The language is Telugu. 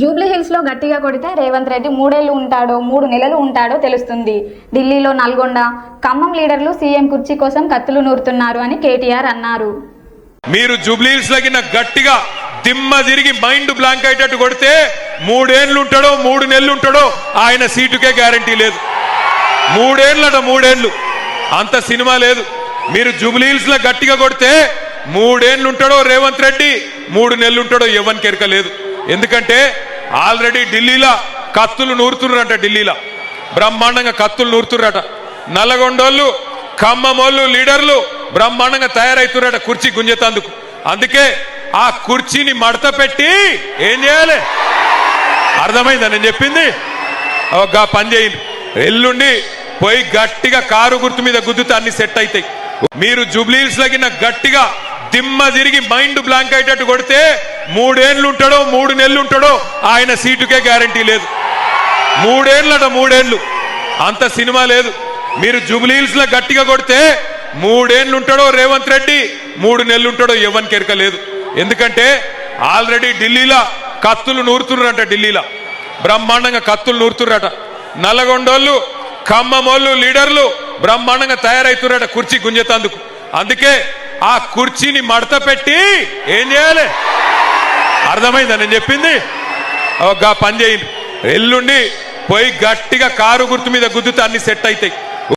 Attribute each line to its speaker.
Speaker 1: జూబ్లీహిల్స్లో గట్టిగా కొడితే రేవంత్ రెడ్డి మూడేళ్ళు ఉంటాడో మూడు నెలలు ఉంటాడో తెలుస్తుంది. ఢిల్లీలో నల్గొండ. ఖమ్మం లీడర్లు సీఎం కుర్చీ కోసం కత్తులు నూరుతున్నారు అని కేటీఆర్ అన్నారు.
Speaker 2: మీరు జూబ్లీహిల్స్లోకి గట్టిగా దిమ్మ తిరిగి మైండ్ బ్లాంక్ అయ్యేటట్టు కొడితే మూడేళ్ళు ఉంటాడో మూడు నెలలు ఉంటాడో ఆయన సీటుకే గ్యారంటీ లేదు. మూడేళ్ళట మూడేళ్ళు. అంత సినిమా లేదు. మీరు జూబ్లీహిల్స్లో గట్టిగా కొడితే మూడేళ్ళు ఉంటాడో రేవంత్ రెడ్డి మూడు నెలలు ఉంటాడో ఎవరికి ఎరక లేదు. ఎందుకంటే ఆల్రెడీ ఢిల్లీలో కత్తులు నూరుతున్నారట ఢిల్లీలో. బ్రహ్మాండంగా కత్తులు నూరుతున్నారట. నల్లగొండోళ్ళు కమ్మమోళ్ళు లీడర్లు బ్రహ్మాండంగా తయారవుతున్నారట కుర్చీ గుంజేతందుకు. అందుకే ఆ కుర్చీని మడత పెట్టి ఏం చేయాలి? అర్థమైందా నేను చెప్పింది? ఒక పని చేయండి. ఎల్లుండి పోయి గట్టిగా కారు గుర్తు మీద గుద్దుతా అన్ని సెట్ అవుతాయి మీరు జూబ్లీస్ లగిన గట్టిగా దిమ్మ తిరిగి మైండ్ బ్లాంక్ అయ్యేటట్టు కొడితే మూడేళ్ళు ఉంటాడో మూడు నెలలు ఉంటాడో ఆయన సీటుకే గ్యారంటీ లేదు. మూడేళ్ళట మూడేళ్ళు. అంత సినిమా లేదు. మీరు జూబ్లీహిల్స్లో గట్టిగా కొడితే మూడేళ్ళు ఉంటాడో రేవంత్ రెడ్డి మూడు నెలలు ఉంటాడో ఎవరికి ఎరక లేదు. ఎందుకంటే ఆల్రెడీ ఢిల్లీలో కత్తులు నూరుతున్నారట ఢిల్లీలో. బ్రహ్మాండంగా కత్తులు నూరుతున్నారట. నల్లగొండోళ్ళు ఖమ్మమోళ్ళు లీడర్లు బ్రహ్మాండంగా తయారవుతున్నారట కుర్చీ గుంజేతందుకు. అందుకే ఆ కుర్చీని మడత పెట్టి ఏం చేయాలి? అర్థమైందా? నేను చెప్పింది. ఒక పని చేయండి ఎల్లుండి పోయి గట్టిగా కారు గుర్తు మీద గుద్దుతా అన్ని సెట్ అవుతాయి.